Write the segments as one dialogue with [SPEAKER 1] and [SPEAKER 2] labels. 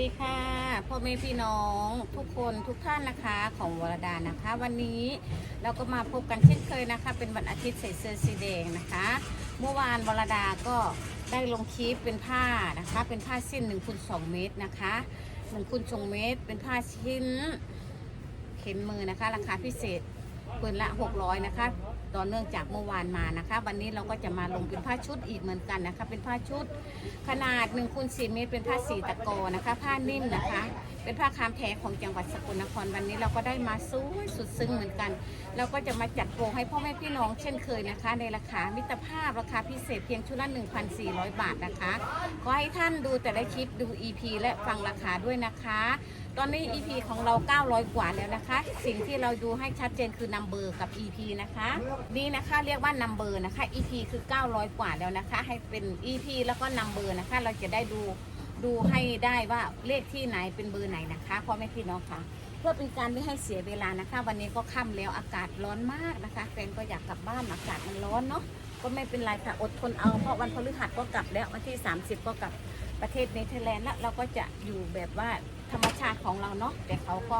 [SPEAKER 1] ดีค่ะพ่อแม่พี่น้องทุกคนทุกท่านนะคะของวรดานะคะ วันนี้เราก็มาพบกันเช่นเคยนะคะ เป็นวันอาทิตย์ใส่เสื้อสีแดงนะคะ เมื่อวานวรดาก็ได้ลงคลิปเป็นผ้านะคะ เป็นผ้าสิ้น1คูณ2เมตรนะคะ1คูณ2เมตร เป็นผ้าชิ้นเข็นมือนะคะ ราคาพิเศษปืนละ 600นะคะ ต่อเนื่องจากเมื่อวานมานะคะ วันนี้เราก็จะมาลงเป็นผ้าชุดอีกเหมือนกันนะคะ เป็นผ้าชุดขนาด1คูณ4เมตรเป็นผ้าสีตะกอนะคะ ผ้านิ่มนะคะ เป็นผ้าคามแท้ของจังหวัดสกลนครวันนี้เราก็ได้มาสวยสุดซึ้งเหมือนกัน เราก็จะมาจัดโปรให้พ่อแม่พี่น้องเช่นเคยนะคะ ในราคามิตรภาพราคาพิเศษเพียงชุดละ 1,400 บาทนะคะขอให้ท่านดูแต่ละคลิปดู EP และฟังราคาด้วยนะคะ ตอนนี้ EP ของเรา 900 กว่าแล้วนะคะ สิ่งที่เราดูให้ชัดเจนคือ number กับ EP นะคะนี่นะคะเรียกว่า number นะคะ EP คือ 900 กว่าแล้วนะคะ ให้เป็น EP แล้วก็ number นะคะ เราจะได้ดู ดูให้ได้ว่าเลขที่ไหนเป็นเบอร์ไหนนะคะพ่อแม่พี่น้องค่ะเพื่อเป็นการไม่ให้เสียเวลานะคะ วันนี้ก็ค่ำแล้วอากาศร้อนมากนะคะแฟนก็อยากกลับบ้านอากาศมันร้อนเนาะก็ไม่เป็นไรค่ะอดทนเอาเพราะวันพฤหัสก็กลับแล้ววันที่ 30 ก็กลับประเทศเนเธอร์แลนด์แล้วเราก็จะอยู่แบบว่าธรรมชาติของเราเนาะแต่เขาก็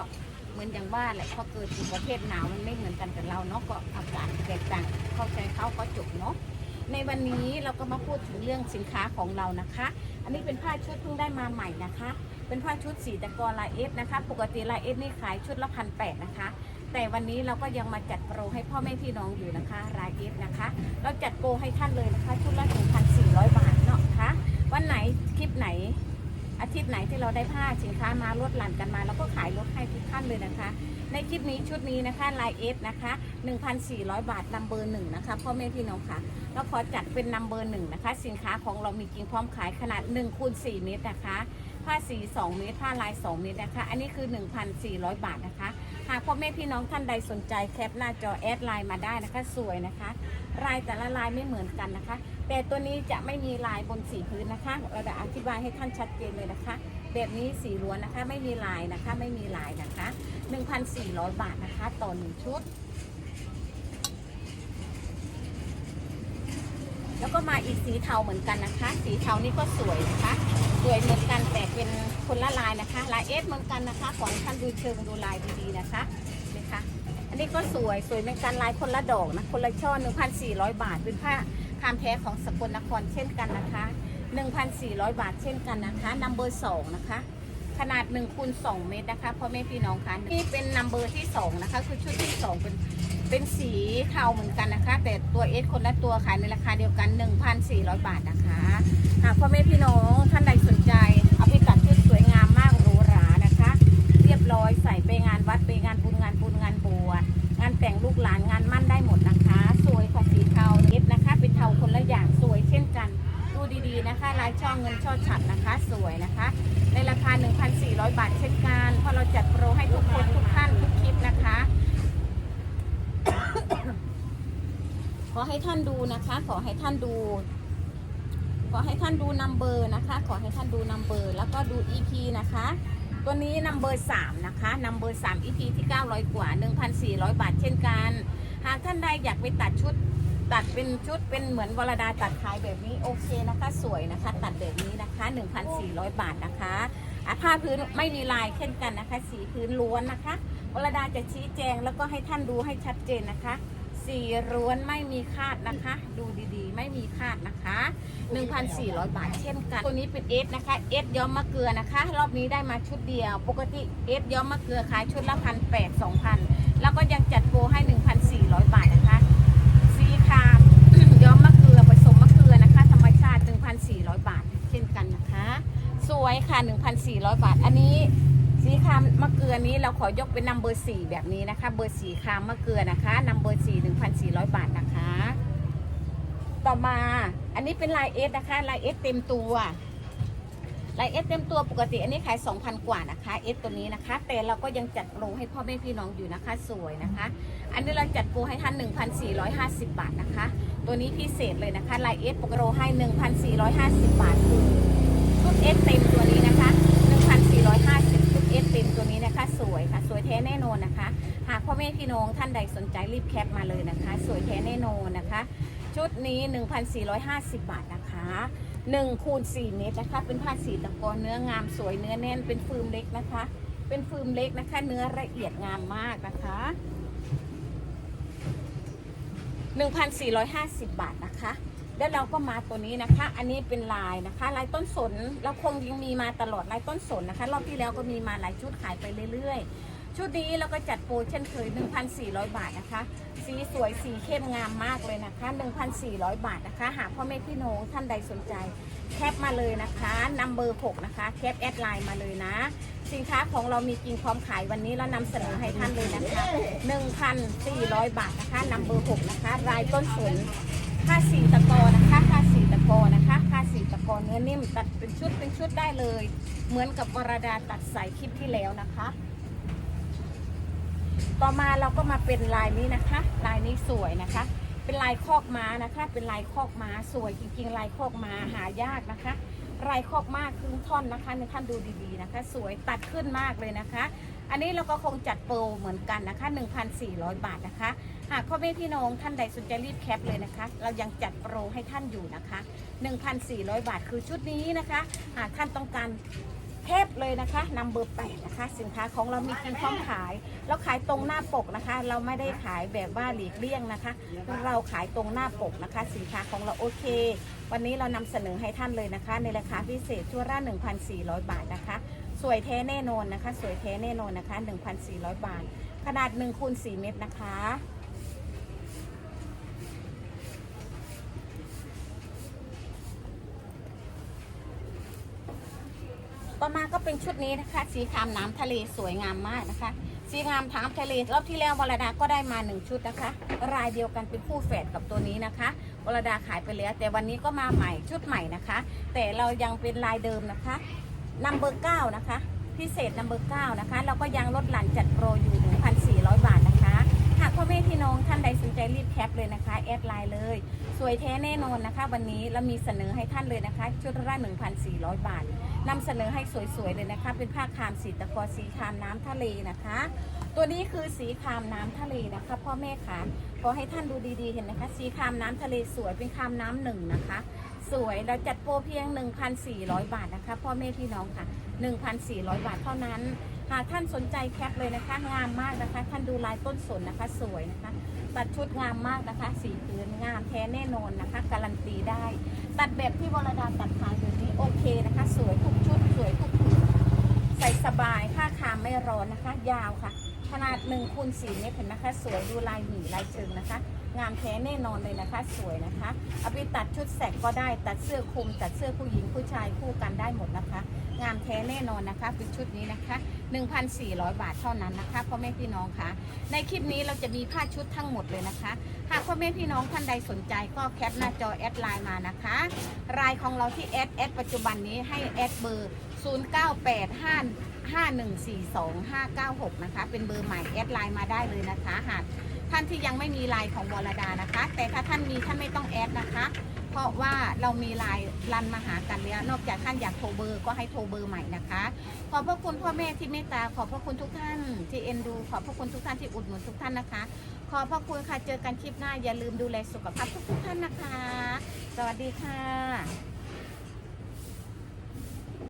[SPEAKER 1] เหมือนอย่างว่าแหละเขาเกิดอยู่ประเทศหนาวมันไม่เหมือนกันกับเราเนาะก็อากาศแตกต่างเข้าใจเขาก็จบเนาะ ในวันนี้เราก็มาพูดถึงเรื่องสินค้าของเรานะคะ อันนี้เป็นผ้าชุดเพิ่งได้มาใหม่นะคะ เป็นผ้าชุดสีตะกอลายเอฟนะคะ ปกติลายเอฟนี่ขายชุดละพันแปดนะคะ แต่วันนี้เราก็ยังมาจัดโปรให้พ่อแม่พี่น้องอยู่นะคะรายเอฟนะคะ เราจัดโปรให้ท่านเลยนะคะ ชุดละ1,400บาทเนาะคะวันไหนคลิปไหนอาทิตย์ไหนที่เราได้ผ้าสินค้ามาลดหลั่นกันมาเราก็ขายลดให้ทุกท่านเลยนะคะ ในคลิปนี้ชุดนี้นะคะลายเอสนะคะ 1,400 บาทนัมเบอร์หนึ่งนะคะพ่อแม่พี่น้องค่ะเราขอจัดเป็นนัมเบอร์หนึ่งนะคะ สินค้าของเรามีจริงพร้อมขายขนาด1คูณ4เมตรนะคะ ผ้าสี 2 เมตร ผ้าลาย 2 เมตรนะคะ อันนี้คือ 1,400 บาทนะคะ หากพ่อแม่พี่น้องท่านใดสนใจแคปหน้าจอแอดไลน์มาได้นะคะ สวยนะคะ ลายแต่ละลายไม่เหมือนกันนะคะ แต่ตัวนี้จะไม่มีลายบนสีพื้นนะคะเราจะอธิบายให้ท่านชัดเจนเลยนะคะ แบบนี้สีล้วนนะคะ ไม่มีลายนะคะ ไม่มีลายนะคะ 1,400 บาทนะคะ ต่อหนึ่งชุด แล้วก็มาอีกสีเทาเหมือนกันนะคะ สีเทานี่ก็สวยนะคะ สวยเหมือนกันแต่เป็นคนละลายนะคะ ลายเอสเหมือนกันนะคะ ขอให้ท่านดูเชิงดูลายดีๆนะคะนี่ค่ะ อันนี้ก็สวยสวยเหมือนกันลายคนละดอกนะ คนละช่อ 1,400 บาท เป็นผ้าคามแท้ของสกลนครเช่นกันนะคะ 1,400 บาทเช่นกันนะคะนัมเบอร์สองนะคะขนาด1คูณ2เมตรนะคะพ่อแม่พี่น้องคะนี่เป็นนัมเบอร์ที่2นะคะคือชุดที่ 2 เป็น เป็นสีเทาเหมือนกันนะคะ แต่ตัวเอสคนละตัวขายในราคาเดียวกัน 1,400 บาทนะคะ หากพ่อแม่พี่น้องท่านใดสนใจ เอาไปตัดชุดสวยงามมากหรูหรานะคะ เรียบร้อยใส่ไปงานวัดไปงานบุญงานบุญงานบวชงานแต่งลูกหลานงานมั่นได้หมดนะคะ สวยค่ะสีเทาเอฟนะคะ เป็นเทาคนละอย่างสวยเช่นกันดูดีๆนะคะลายช่องเงินช่อฉัดนะคะ สวยนะคะ ในราคา 1,400 บาทเช่นกันเพราะเราจัดโปรให้ทุกคนทุกท่านทุกคลิปนะคะ ขอให้ท่านดูนะคะ ขอให้ท่านดู ขอให้ท่านดูนัมเบอร์นะคะ ขอให้ท่านดูนัมเบอร์แล้วก็ดู EP นะคะ ตัวนี้นัมเบอร์3นะคะนัมเบอร์3 EP ที่900กว่า1,400บาทเช่นกัน หากท่านใดอยากไปตัดชุดตัดเป็นชุดเป็นเหมือนวรดาตัดขายแบบนี้โอเคนะคะ สวยนะคะ ตัดแบบนี้นะคะ 1,400 บาทนะคะอะผ้าพื้นไม่มีลายเช่นกันนะคะ สีพื้นล้วนนะคะวรดาจะชี้แจงแล้วก็ให้ท่านดูให้ชัดเจนนะคะ สีร้วนไม่มีคาดนะคะ ดูดีๆ ไม่มีคาดนะคะ 1,400 บาทเช่นกัน ตัวนี้เป็นเอสนะคะเอสย้อมมะเกลือนะคะ รอบนี้ได้มาชุดเดียว ปกติเอสย้อมมะเกลือขายชุดละพันแปดสองพันแล้วก็ยังจัดโปรให้ 1,400 บาทนะคะ สีคราม ย้อมมะเกลือผสมมะเกลือนะคะ ธรรมชาติ 1,400 บาท เช่นกันนะคะ สวยค่ะ 1,400 บาท อันนี้สีครามมะเกลือนี้เรา ขอยกเป็นนัมเบอร์สี่แบบนี้นะคะ เบอร์สี่คามมะเกลือนะคะนัมเบอร์สี่1,400บาทนะคะ ต่อมาอันนี้เป็นลายเอสนะคะลายเอสเต็มตัวลายเอสเต็มตัวปกติอันนี้ขาย 2,000 กว่านะคะเอสตัวนี้นะคะ แต่เราก็ยังจัดโปรให้พ่อแม่พี่น้องอยู่นะคะสวยนะคะ อันนี้เราจัดโปรให้ท่าน 1,450 บาทนะคะ ตัวนี้พิเศษเลยนะคะลายเอสปกโรให้ 1,450 บาทคือชุดเอสเต็มตัวนี้นะคะ 1,450ชุด เอสต็มตัวนี้นะคะสวยค่ะ สวยแท้แน่นอนนะคะ หากพ่อแม่พี่น้องท่านใดสนใจรีบแคปมาเลยนะคะ สวยแท้แน่นอนนะคะ ชุดนี้ 1,450 บาทนะคะ1คูณ4เมตรนะคะ เป็นผ้าสีตะกอนเนื้องามสวยเนื้อแน่นเป็นฟืมเล็กนะคะ เป็นฟืมเล็กนะคะ เนื้อละเอียดงามมากนะคะ1,450 บาทนะคะ แล้วเราก็มาตัวนี้นะคะ อันนี้เป็นลายนะคะ ลายต้นสนเราคงยังมีมาตลอดลายต้นสนนะคะ รอบที่แล้วก็มีมาหลายชุดขายไปเรื่อยๆ ชุดนี้เราก็จัดโปรเช่นเคย 1,400 บาทนะคะ สีสวยสีเข้มงามมากเลยนะคะ 1,400 บาทนะคะ หากพ่อแม่พี่น้องท่านใดสนใจ แคปมาเลยนะคะนัมเบอร์6นะคะ แคปแอดไลน์มาเลยนะ สินค้าของเรามีจริงพร้อมขายวันนี้เรานำเสนอให้ท่านเลยนะคะ 1,400 บาทนะคะนัมเบอร์6นะคะ รายต้นสน ค่าสีตะกอนะคะค่าสีตะกอนะคะค่าสีตะกอเนื้อนิ่มตัดเป็นชุดเป็นชุดได้เลย เหมือนกับวรดาตัดใส่คลิปที่แล้วนะคะ ต่อมาเราก็มาเป็นลายนี้นะคะ ลายนี้สวยนะคะ เป็นลายคอกม้านะคะ เป็นลายคอกม้าสวยจริงๆ ลายคอกม้าหายากนะคะ ลายครอบมากครึ่งท่อนนะคะในท่านดูดีๆนะคะ สวยตัดขึ้นมากเลยนะคะ อันนี้เราก็คงจัดโปรเหมือนกันนะคะ 1,400 บาทนะคะหากพ่อแม่พี่น้องท่านใดสนใจรีบแคปเลยนะคะ เรายังจัดโปรให้ท่านอยู่นะคะ 1,400 บาทคือชุดนี้นะคะหากท่านต้องการ ทปเลยนะคะนำเบอร์แปดนะคะ สินค้าของเรามีกินพร้อมขาย เราขายตรงหน้าปกนะคะ เราไม่ได้ขายแบบว่าหลีกเลี่ยงนะคะ เราขายตรงหน้าปกนะคะ สินค้าของเราโอเค วันนี้เรานำเสนอให้ท่านเลยนะคะ ในราคาพิเศษชั่วละ1,400 บาทนะคะ สวยแท้แน่นอนนะคะ สวยแท้แน่นอนนะคะ 1,400 บาท ขนาด1คูณ4เมตรนะคะ ต่อมาก็เป็นชุดนี้นะคะ สีครามน้ำทะเลสวยงามมากนะคะ สีงามน้ำทะเลรอบที่แล้ววรดาก็ได้มาหนึ่งชุดนะคะ รายเดียวกันเป็นคู่แฝดกับตัวนี้นะคะวรดาขายไปแล้วแต่วันนี้ก็มาใหม่ชุดใหม่นะคะ แต่เรายังเป็นลายเดิมนะคะนัมเบอร์เก้านะคะ พิเศษนัมเบอร์เก้านะคะ เราก็ยังลดหลั่นจัดโปรอยู่1,400บาทนะคะหากพ่อแม่พี่น้องท่านใดสนใจรีบแคปเลยนะคะ แอดไลน์เลย สวยแท้แน่นอนนะคะ วันนี้เรามีเสนอให้ท่านเลยนะคะ ชุดละ1,400 บาท นำเสนอให้สวยๆเลยนะคะ เป็นผ้าคามสีตะกอสีคามน้ำทะเลนะคะ ตัวนี้คือสีคามน้ำทะเลนะคะ พ่อแม่ค่ะขอให้ท่านดูดีๆเห็นนะคะ สีคามน้ำทะเลสวยเป็นคามน้ำหนึ่งนะคะ สวยเราจัดโปรเพียง 1,400 บาทนะคะ พ่อแม่พี่น้องค่ะ 1,400 บาทเท่านั้นหากท่านสนใจแคปเลยนะคะ งามมากนะคะ ท่านดูลายต้นสนนะคะ สวยนะคะ ตัดชุดงามมากนะคะ สีพื้นงามแท้แน่นอนนะคะ การันตีได้ ตัดแบบที่วรดาตัดขายแบบนี้ โอเคนะคะ สวยทุกชุด สวยทุกชุดใส่สบายผ้าคามไม่ร้อนนะคะ ยาวค่ะ ขนาด1คูณ4เมตรเห็นนะคะ สวยดูลายหมีลายเชิงนะคะ งามแท้แน่นอนเลยนะคะ สวยนะคะเอาไปตัดชุดแสกก็ได้ตัดเสื้อคลุมตัดเสื้อผู้หญิงผู้ชายคู่กันได้หมดนะคะ งามแท้แน่นอนนะคะเป็นชุดนี้นะคะ 1,400 บาทเท่านั้นนะคะพ่อแม่พี่น้องคะในคลิปนี้เราจะมีผ้าชุดทั้งหมดเลยนะคะ หากพ่อแม่พี่น้องท่านใดสนใจก็แคปหน้าจอแอดไลน์มานะคะรายของเราที่แอดแอดปัจจุบันนี้ให้แอดเบอร์ 09855142นะคะ เป็นเบอร์ใหม่แอดไลน์มาได้เลยนะคะ หากท่านที่ยังไม่มีไลน์ของวรดานะคะ แต่ถ้าท่านมีท่านไม่ต้องแอดนะคะ เพราะว่าเรามีไลน์รันมาหากันแล้ว นอกจากท่านอยากโทรเบอร์ก็ให้โทรเบอร์ใหม่นะคะ ขอบพระคุณพ่อแม่ที่เมตตา ขอบพระคุณทุกท่านที่เอ็นดู ขอบพระคุณทุกท่านที่อุดหนุนทุกท่านนะคะ ขอบพระคุณค่ะ เจอกันคลิปหน้า อย่าลืมดูแลสุขภาพทุกๆท่านนะคะ สวัสดีค่ะ